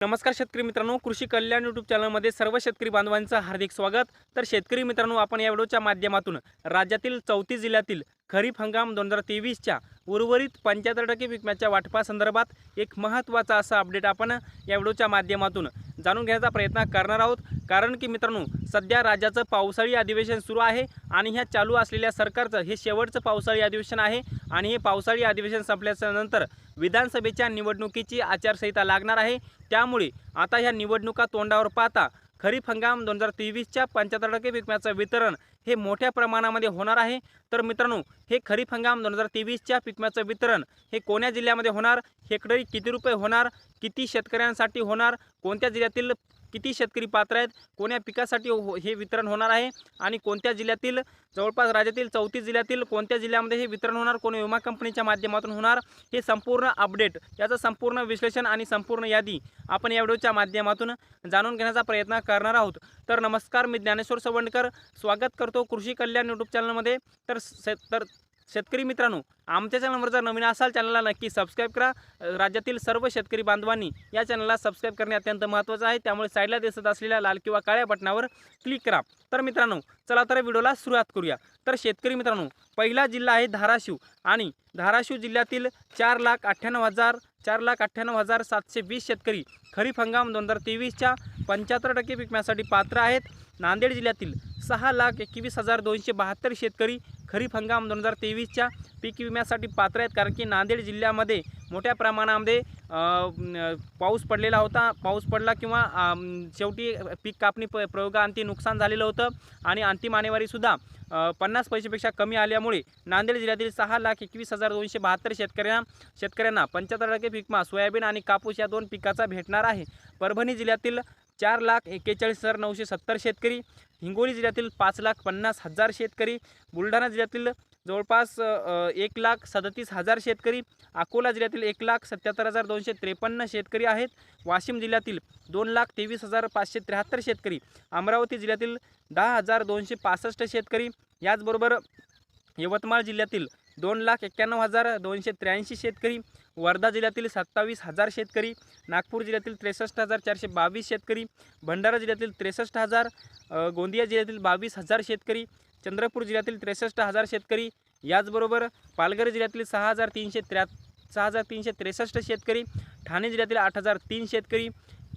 नमस्कार शेतकरी मित्रांनो कृषी कल्याण यूट्यूब चॅनलमध्ये सर्व शेतकरी बांधवांचं हार्दिक स्वागत. तर शेतकरी मित्रांनो आपण या व्हिडिओच्या माध्यमातून राज्यातील चौतीस जिल्ह्यातील खरीप हंगाम दोन हजार तेवीसच्या उर्वरित पंच्याहत्तर टक्के विकम्याच्या वाटपासंदर्भात एक महत्त्वाचा असा अपडेट आपण या व्हिडिओच्या माध्यमातून जाणून घेण्याचा प्रयत्न करणार आहोत. कारण की मित्रांनो सध्या राज्याचं पावसाळी अधिवेशन सुरू आहे आणि ह्या चालू असलेल्या सरकारचं हे शेवटचं पावसाळी अधिवेशन आहे. आणि हे पावसाळी अधिवेशन संपल्याच्या नंतर विधानसभेच्या निवडणुकीची आचारसंहिता लागणार आहे. त्यामुळे आता ह्या निवडणुका तोंडावर पाहता खरीप हंगाम दोन हजार तेवीसच्या पंच्याहत्तर टक्के विकम्याचं वितरण हे मोठ्या प्रमाणामध्ये होणार आहे. तर मित्रांनो हे खरीप हंगाम दोन हजार तेवीसच्या पिकम्याचं वितरण हे कोण्या जिल्ह्यामध्ये होणार? हेक्टरी किती रुपये होणार? किती शेतकऱ्यांसाठी होणार? कोणत्या जिल्ह्यातील किती शेतकरी पात्र आहेत कोण्या पिकासाठी हो हे वितरण होणार आहे आणि कोणत्या जिल्ह्यातील जवळपास राज्यातील चौतीस जिल्ह्यातील कोणत्या जिल्ह्यामध्ये हे वितरण होणार कोणी विमा कंपनीच्या माध्यमातून होणार हे संपूर्ण अपडेट याचं संपूर्ण विश्लेषण आणि संपूर्ण यादी आपण या व्हिडिओच्या माध्यमातून जाणून घेण्याचा प्रयत्न करणार आहोत. तर नमस्कार मी ज्ञानेश्वर सवंडकर स्वागत करतो कृषी कल्याण यूट्यूब चॅनलमध्ये तर तर शेतकरी मित्रांनो आमच्या चॅनलवर जर नवीन असाल चॅनलला नक्की सबस्क्राईब करा. राज्यातील सर्व शेतकरी बांधवांनी या चॅनलला सबस्क्राईब करणे अत्यंत महत्त्वाचं आहे. त्यामुळे साईडला दिसत असलेल्या लाल किंवा काळ्या बटनावर क्लिक करा. तर मित्रांनो चला तर व्हिडिओला सुरुवात करूया. तर शेतकरी मित्रांनो पहिला जिल्हा आहे धाराशिव आणि धाराशिव जिल्ह्यातील चार लाख अठ्ठ्याण्णव हजार चार लाख अठ्ठ्याण्णव हजार सातशे वीस शेतकरी खरीप हंगाम दोन हजार तेवीसच्या पंच्याहत्तर टक्के विकण्यासाठी पात्र आहेत. नांदेड जिल्ह्यातील सहा लाख एकवीस हजार दोनशे बहात्तर शेतकरी खरीप हंगाम दोन हजार तेवीसच्या पीक विम्यासाठी पात्र आहेत. कारण की नांदेड जिल्ह्यामध्ये मोठ्या प्रमाणामध्ये पाऊस पडलेला होता. पाऊस पडला किंवा शेवटी पीक कापणी प प्रयोगाअंती नुकसान झालेलं होतं. आणि अंतिम आणेवारीसुद्धा पन्नास पैसेपेक्षा कमी आल्यामुळे नांदेड जिल्ह्यातील सहा लाख एकवीस हजार दोनशे बहात्तर शेतकऱ्यांना शेतकऱ्यांना पंच्याहत्तर टक्के पिकमा सोयाबीन आणि कापूस या दोन पिकाचा भेटणार आहे. परभणी जिल्ह्यातील चार लाख एक्केचाळीस हजार नऊशे सत्तर शेतकरी हिंगोली जिल्ह्यातील पाच लाख पन्नास हजार शेतकरी बुलढाणा जिल्ह्यातील जवळपास एक लाख सदतीस हजार शेतकरी अकोला जिल्ह्यातील एक लाख सत्याहत्तर हजार दोनशे त्रेपन्न शेतकरी आहेत वाशिम जिल्ह्यातील दोन लाख तेवीस हजार पाचशे त्र्याहत्तर शेतकरी अमरावती जिल्ह्यातील दहा हजार दोनशे पासष्ट शेतकरी याचबरोबर यवतमाळ जिल्ह्यातील दोन लाख एक्क्याण्णव हजार दोनशे त्र्याऐंशी शेतकरी वर्धा जिल्ह्यातील सत्तावीस हजार शेतकरी नागपूर जिल्ह्यातील त्रेसष्ट हजार चारशे बावीस शेतकरी भंडारा जिल्ह्यातील त्रेसष्ट हजार गोंदिया जिल्ह्यातील बावीस हजार शेतकरी चंद्रपूर जिल्ह्यातील त्रेसष्ट हजार शेतकरी याचबरोबर पालघर जिल्ह्यातील सहा हजार तीनशे त्र्या सहा हजार तीनशे त्रेसष्ट शेतकरी ठाणे जिल्ह्यातील आठ हजार तीन शेतकरी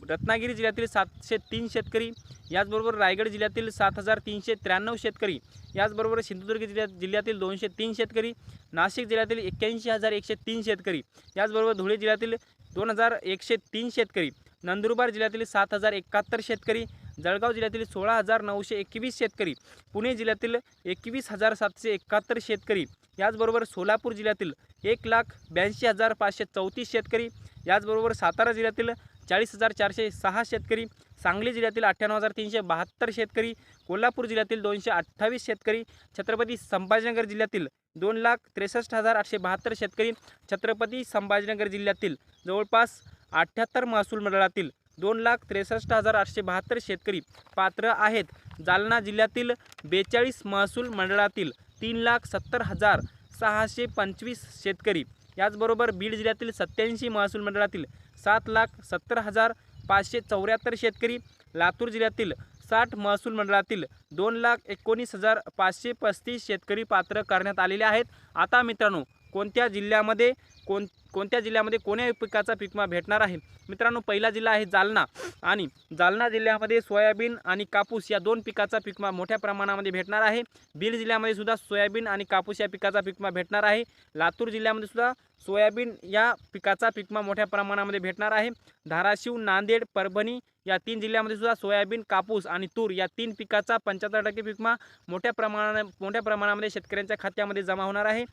रत्नागिरी जिल्ह्यातील सातशे तीन शेतकरी याचबरोबर रायगड जिल्ह्यातील सात हजार तीनशे त्र्याण्णव शेतकरी याचबरोबर सिंधुदुर्ग जिल्ह्यात जिल्ह्यातील दोनशे तीन शेतकरी नाशिक जिल्ह्यातील एक्क्याऐंशी हजार एकशे तीन शेतकरी याचबरोबर धुळे जिल्ह्यातील दोन हजार एकशे तीन शेतकरी नंदुरबार जिल्ह्यातील सात हजार एकाहत्तर शेतकरी जळगाव जिल्ह्यातील सोळा हजार नऊशे एकवीस शेतकरी पुणे जिल्ह्यातील एकवीस हजार सातशे एकाहत्तर शेतकरी याचबरोबर सोलापूर जिल्ह्यातील एक लाख ब्याऐंशी हजार पाचशे चौतीस शेतकरी याचबरोबर सातारा जिल्ह्यातील चाळीस हजार चारशे सहा शेतकरी सांगली जिल्ह्यातील अठ्ठ्याण्णव हजार तीनशे बहात्तर शेतकरी कोल्हापूर जिल्ह्यातील दोनशे अठ्ठावीस शेतकरी छत्रपती संभाजीनगर जिल्ह्यातील दोन लाख त्रेसष्ट हजार आठशे बहात्तर शेतकरी छत्रपती संभाजीनगर जिल्ह्यातील जवळपास अठ्ठ्याहत्तर महसूल मंडळातील दोन लाख त्रेसष्ट हजार आठशे बहात्तर शेतकरी पात्र आहेत. जालना जिल्ह्यातील बेचाळीस महसूल मंडळातील तीन लाख सत्तर हजार सहाशे पंचवीस शेतकरी. याचबरोबर बीड जिल्ह्यातील सत्याऐंशी महसूल मंडळातील सात लाख सत्तर हजार पाचशे चौऱ्याहत्तर शेतकरी लातूर जिल्ह्यातील साठ महसूल मंडळातील दोन लाख एकोणीस हजार पाचशे पस्तीस शेतकरी पात्र करण्यात आलेले आहेत. आता मित्रांनो कोणत्या जिल्ह्यामध्ये कोण कोणत्या जिल्ह्यामध्ये कोण्या पिकाचा पिकमा भेटणार आहे? मित्रांनो पहिला जिल्हा आहे जालना. आणि जालना जिल्ह्यामध्ये सोयाबीन आणि कापूस या दोन पिकाचा पिकमा मोठ्या प्रमाणामध्ये भेटणार आहे. बीड जिल्ह्यामध्ये सुद्धा सोयाबीन आणि कापूस या पिकाचा पिकमा भेटणार आहे. लातूर जिल्ह्यामध्ये सुद्धा सोयाबीन या पिकाचा पिकमा मोठ्या प्रमाणामध्ये भेटणार आहे. धाराशिव नांदेड परभणी या तीन जिल्ह्यामध्ये सुद्धा सोयाबीन कापूस आणि तूर या तीन पिकाचा पंच्याहत्तर टक्के पिकमा मोठ्या प्रमाणा मोठ्या प्रमाणामध्ये शेतकऱ्यांच्या खात्यामध्ये जमा होणार आहे.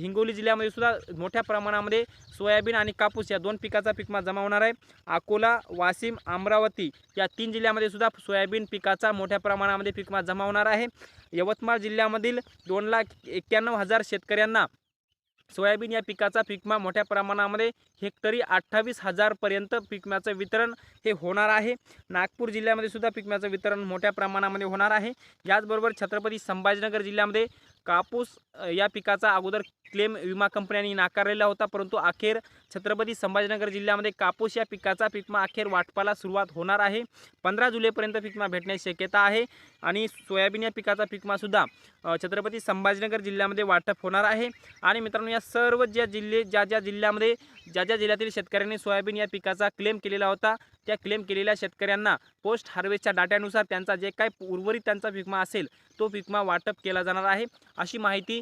हिंगोली जिल्ह्यामध्ये सुद्धा मोठ्या प्रमाणामध्ये सोयाबीन आणि कापूस या दोन पिकाचा पिकमा जमा होणार आहे. अकोला वाशिम अमरावती या तीन जिल्ह्यामध्ये सुद्धा सोयाबीन पिकाचा मोठ्या प्रमाणामध्ये पिकमा जमा होणार आहे. यवतमाळ जिल्ह्यामधील दोन लाख एक्क्याण्णव हजार शेतकऱ्यांना सोयाबीन या पिकाचा पिकमा मोठ्या प्रमाणामध्ये हेक्टरी अठ्ठावीस हजारपर्यंत पिकम्याचं वितरण हे होणार आहे. नागपूर जिल्ह्यामध्ये सुद्धा पिकम्याचं वितरण मोठ्या प्रमाणामध्ये होणार आहे. याचबरोबर छत्रपती संभाजीनगर जिल्ह्यामध्ये कापूस या पिकाचा अगोदर क्लेम विमा कंपन्यांनी नाकारलेला होता परंतु अखेर छत्रपती संभाजीनगर जिल्ह्यामध्ये कापूस या पिकाचा पिकमा अखेर वाटपाला सुरुवात होणार आहे. पंधरा जुलैपर्यंत पिकमा भेटण्याची शक्यता आहे आणि सोयाबीन या पिकाचा पिकमासुद्धा छत्रपती संभाजीनगर जिल्ह्यामध्ये वाटप होणार आहे. आणि मित्रांनो या सर्व ज्या जिल्हे ज्या ज्या जिल्ह्यामध्ये ज्या ज्या जिल्ह्यातील शेतकऱ्यांनी सोयाबीन या पिकाचा क्लेम केलेला होता त्या क्लेम केलेल्या शेतकऱ्यांना पोस्ट हार्वेस्टच्या डाट्यानुसार त्यांचा जे काय उर्वरित त्यांचा पिकमा असेल तो पिकमा वाटप केला जाणार आहे. अशी माहिती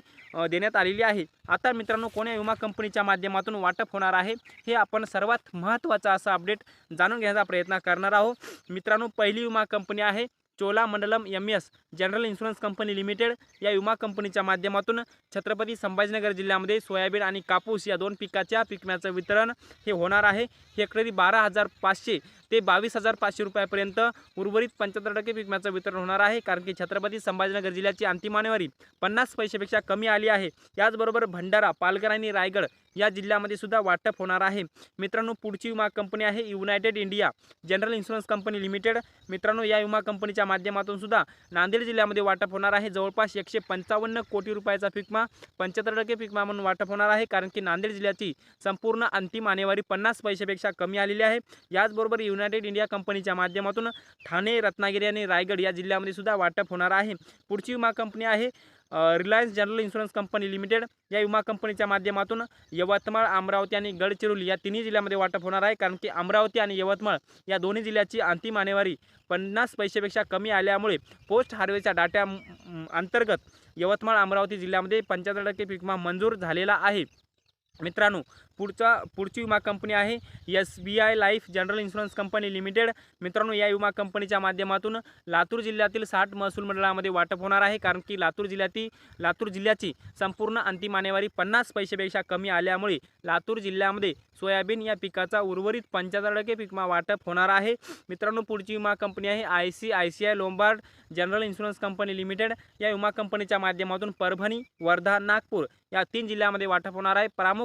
देण्यात आलेली आहे. आता मित्रांनो कोण्या विमा कंपनीच्या माध्यमातून वाटप होणार आहे हे आपण सर्वात महत्त्वाचा असा अपडेट जाणून घेण्याचा प्रयत्न करणार आहोत. मित्रांनो पहिली विमा कंपनी आहे Cholamandalam M S general insurance company limited. या विमा कंपनीच्या माध्यमातून छत्रपती संभाजीनगर जिल्ह्यामध्ये सोयाबीन आणि कापूस या दोन पिकाच्या पिकम्याचं वितरण हे होणार आहे. हेक्टरी बारा हजार पाचशे ते बावीस हजार पाचशे रुपयापर्यंत उर्वरित पंच्याहत्तर टक्के विम्याचं वितरण होणार आहे. कारण की छत्रपती संभाजीनगर जिल्ह्याची अंतिम आणेवारी पन्नास पैशापेक्षा कमी आली आहे. याचबरोबर भंडारा पालघर आणि रायगड या जिल्ह्यामध्ये सुद्धा वाटप होणार आहे. मित्रांनो पुढची विमा कंपनी आहे United India general insurance company limited. मित्रांनो या विमा कंपनीच्या माध्यमातून सुद्धा नांदेड जिल्ह्यामध्ये वाटप होणार आहे. जवळपास एकशे पंचावन्न कोटी रुपयाचा पिकमा पंच्याहत्तर टक्के पिकमा म्हणून वाटप होणार आहे. कारण की नांदेड जिल्ह्याची संपूर्ण अंतिम आणेवारी पन्नास पैशापेक्षा कमी आलेली आहे. याचबरोबर युनायटेड इंडिया कंपनीच्या माध्यमातून ठाणे रत्नागिरी आणि रायगड या जिल्ह्यामध्ये सुद्धा वाटप होणार आहे. पुढची विमा कंपनी आहे Reliance general insurance company limited या विमा कंपनीच्या माध्यमातून यवतमाळ अमरावती आणि गडचिरोली या तिन्ही जिल्ह्यामध्ये वाटप होणार आहे. कारण की अमरावती आणि यवतमाळ या दोन्ही जिल्ह्याची अंतिम आणेवारी पन्नास पैशापेक्षा कमी आल्यामुळे पोस्ट हार्वेच्या डाट्या अंतर्गत यवतमाळ अमरावती जिल्ह्यामध्ये पंच्याहत्तर टक्के पिकमा मंजूर झालेला आहे. मित्रांनो पुढचा पुढची विमा कंपनी आहे S B I life general insurance company limited. मित्रांनो या विमा कंपनीच्या माध्यमातून लातूर जिल्ह्यातील साठ महसूल मंडळामध्ये वाटप होणार आहे कारण की लातूर जिल्ह्यातील लातूर जिल्ह्याची संपूर्ण अंतिम आणेवारी पन्नास पैशापेक्षा कमी आल्यामुळे लातूर जिल्ह्यामध्ये सोयाबीन या पिकाचा उर्वरित पंच्याहत्तर टक्के पिकमा वाटप होणार आहे. मित्रांनो पुढची विमा कंपनी आहे I C I C I Lombard general insurance company limited. या विमा कंपनीच्या माध्यमातून परभणी वर्धा नागपूर या तीन जिल्ह्यामध्ये वाटप होणार आहे. प्रामुख्याने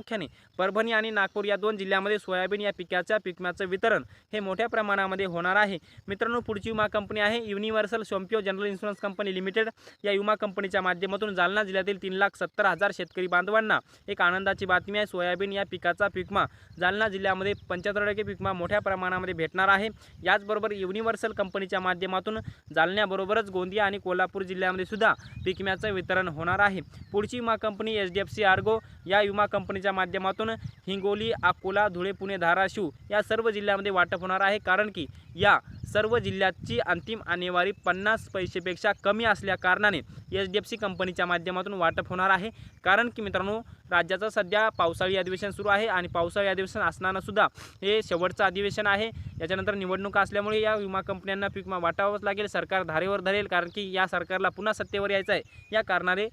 परभणी आणि नागपूर या दोन जिल्ह्यामध्ये सोयाबीन या पिकाच्या पिकम्याचं वितरण हे मोठ्या प्रमाणामध्ये होणार आहे. मित्रांनो पुढची विमा कंपनी आहे Universal Sompo general insurance company limited. या विमा कंपनीच्या माध्यमातून जालना जिल्ह्यातील तीन लाख सत्तर हजार शेतकरी बांधवांना एक आनंदाची बातमी आहे. सोयाबीन या पिकाचा पिकमा जालना जिल्ह्यामध्ये पंच्याहत्तर टक्के पिकमा मोठ्या प्रमाणामध्ये भेटणार आहे. याचबरोबर युनिव्हर्सल कंपनीच्या माध्यमातून जालन्याबरोबरच गोंदिया आणि कोल्हापूर जिल्ह्यामध्ये सुद्धा पिकम्याचं वितरण होणार आहे. पुढची विमा company H D F C Ergo या विमा कंपनीच्या माध्यमातून हिंगोली अकोला धुळे पुणे धाराशिव या सर्व जिल्ह्यामध्ये वाटप होणार आहे. कारण की या सर्व जिल्ह्याची अंतिम आणेवारी पन्नास पैसेपेक्षा कमी असल्या कारणाने एच डी एफ सी कंपनीच्या माध्यमातून वाटप होणार आहे. कारण की मित्रांनो राज्याचं सध्या पावसाळी अधिवेशन सुरू आहे आणि पावसाळी अधिवेशन असतानासुद्धा हे शेवटचं अधिवेशन आहे. याच्यानंतर निवडणुका असल्यामुळे या विमा कंपन्यांना पिकमा वाटावंच लागेल सरकार धारेवर धरेल कारण की या सरकारला पुन्हा सत्तेवर यायचं आहे. या कारणाने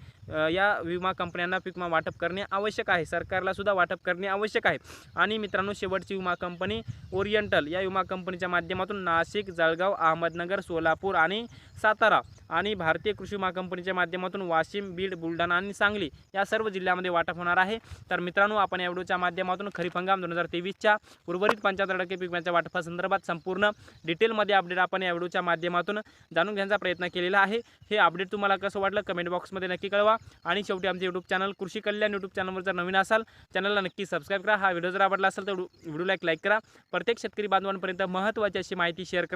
या विमा कंपन्यांना पिकमा वाटप करणे आवश्यक आहे. सरकारलासुद्धा वाटप करणे आवश्यक आहे. आणि मित्रांनो शेवटची विमा कंपनी ओरिएंटल या विमा कंपनीच्या माध्यमातून नाशिक जळगाव अहमदनगर सोलापूर आणि सातारा आणि भारतीय कृषी महाकंपनीच्या कंपनीच्या माध्यमातून वाशिम बीड बुलढाणा आणि सांगली या सर्व जिल्ह्यामध्ये वाटप होणार आहे. तर मित्रांनो आपण या व्हिडिओच्या माध्यमातून खरीप हंगाम दोन हजार तेवीसच्या उर्वरित पंच्याहत्तर टक्के पिकम्याच्या वाटपासंदर्भात संपूर्ण डिटेलमध्ये अपडेट आपण या व्हिडिओच्या माध्यमातून जाणून घेण्याचा प्रयत्न केलेला आहे. हे अपडेट तुम्हाला कसं वाटलं कमेंट बॉक्समध्ये नक्की कळवा आणि शेवटी आमचे यूट्यूब चॅनल कृषी कल्याण यूट्यूब चॅनलवर जर नवीन असाल चॅनलला नक्की सबस्क्राईब करा. हा व्हिडिओ जर आवडला असेल तर व्हिडिओला एक लाईक करा. प्रत्येक शेतकरी बांधवांपर्यंत महत्त्वाची अशी माहिती शेअर करा.